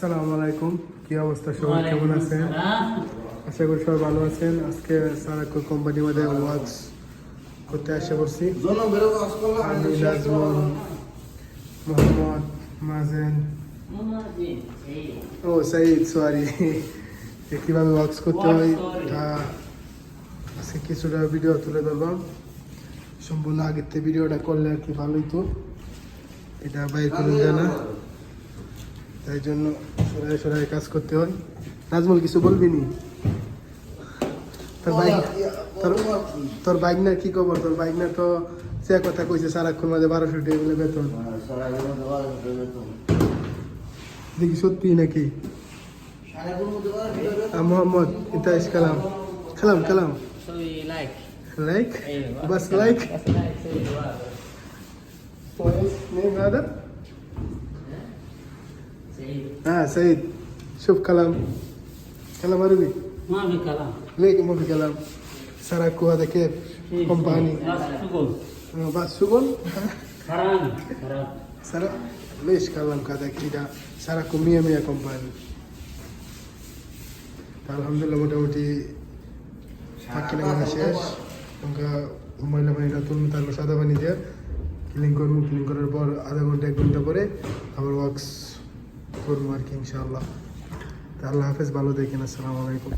আসসালামু আলাইকুম। কি অবস্থা সবাই? কেমন আছেন? আশা করি সবাই ভালো আছেন। আজকে সারাকো কোম্পানির মধ্যে ওয়ার্কস করতে আসে পড়ছি আমি নাজমুল মোহাম্মদ মাজেন ও সাইদ সরি কীভাবে ওয়ার্কস করতে হয় তা আজকে কিছুটা ভিডিও তুলে ধরলাম সম্পূর্ণ আগের থেকে ভিডিওটা করলে আর কি ভালোই তো। এটা বাইর করে যায় না তাই জন্য সরাই সরাই কাজ করতে হয় নাজমুল কিছু বলবি নি? তোর বাইক তোর তোর বাইক না কি খবর? তোর বাইক না তো সে কথা কইছে সারাক্ষণ মাঝে বারোশো টাকা বলে বেতন। দেখি সত্যি নাকি? মোহাম্মদ ইতাইশ কালাম। কালাম কালাম. লাইক. বাস লাইক Bas like. হ্যাঁ সেই শুভ কালাম কালাম আরবি ওয়ালাইকুম মাফি কালাম সারা কুয়া দেখে কোম্পানি বাস সুগন সারা বেশ কালাম কাদা কিটা সারা কুমিয়া মিয়া কোম্পানি আলহামদুলিল্লাহ মোটামুটি ফাঁকি লাগানো শেষ ওকে ময়লা পানিটা তুলুন তারপর সাদা পানি দিয়ে ক্লিন করুন ক্লিন করার পর আধা ঘণ্টা এক ঘণ্টা পরে আবার ওয়াক্স করব আর কি ইনশাআল্লাহ। তা আল্লাহ হাফেজ ভালো দেখেন আসসালামু আলাইকুম।